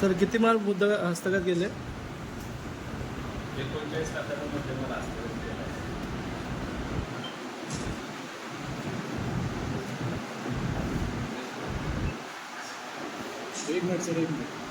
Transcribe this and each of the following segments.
Sir किती माल मुद्दा हस्तगत केले एकोणचाळीस लाखांमध्ये मला हस्तगत केला आहे. एक मिनिट सर एक मिनिट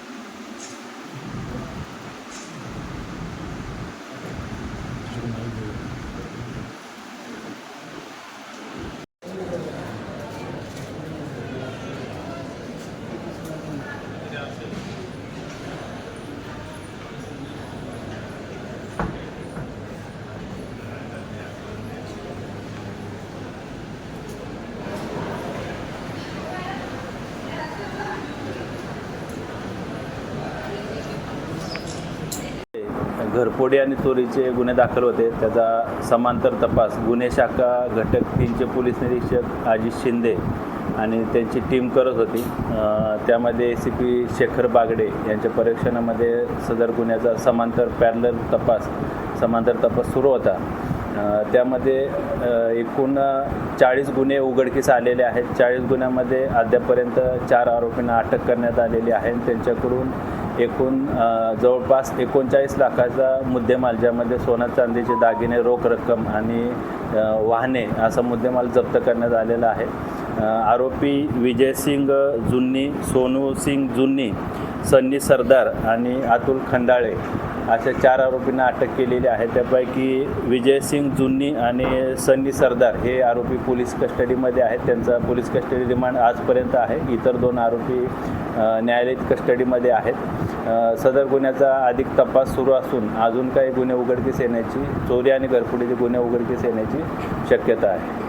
घरफोडी आणि चोरीचे गुन्हे दाखल होते. त्याचा समांतर तपास गुन्हे शाखा घटक तीनचे पोलीस निरीक्षक अजित शिंदे आणि त्यांची टीम करत होती. त्यामध्ये A C P Shekhar Bagde यांच्या परीक्षणामध्ये सदर गुन्ह्याचा समांतर पॅरलर तपास समांतर तपास सुरू होता. त्यामध्ये एकूण चाळीस गुन्हे उघडकीस आलेले आहेत. चाळीस गुन्ह्यामध्ये अद्यापर्यंत चार आरोपींना अटक करण्यात आलेली आहे त्यांच्याकडून एकूण जवळपास एकोणचाळीस लाखाचा मुद्देमाल ज्यामध्ये सोनं चांदीचे दागिने रोख रक्कम आणि वाहने असा मुद्देमाल जप्त करण्यात आलेला आहे. आरोपी आरोपी विजयसिंग जुन्नी सोनू सिंग जुन्नी सन्नी सरदार आणि अतुल खंडाळे अशा चार आरोपींना अटक केलेली आहे. त्यापैकी विजयसिंग जुन्नी आणि सन्नी सरदार हे आरोपी पोलीस कस्टडीमध्ये आहेत. त्यांचा पोलीस कस्टडी रिमांड आजपर्यंत आहे. इतर दोन आरोपी न्यायालयीन कस्टडीमध्ये आहेत. सदर गुन्ह्याचा अधिक तपास सुरू असून अजून काही गुन्हे उघडकीस येण्याची चोरी आणि घरफोडीचे गुन्हे उघडकीस येण्याची शक्यता आहे.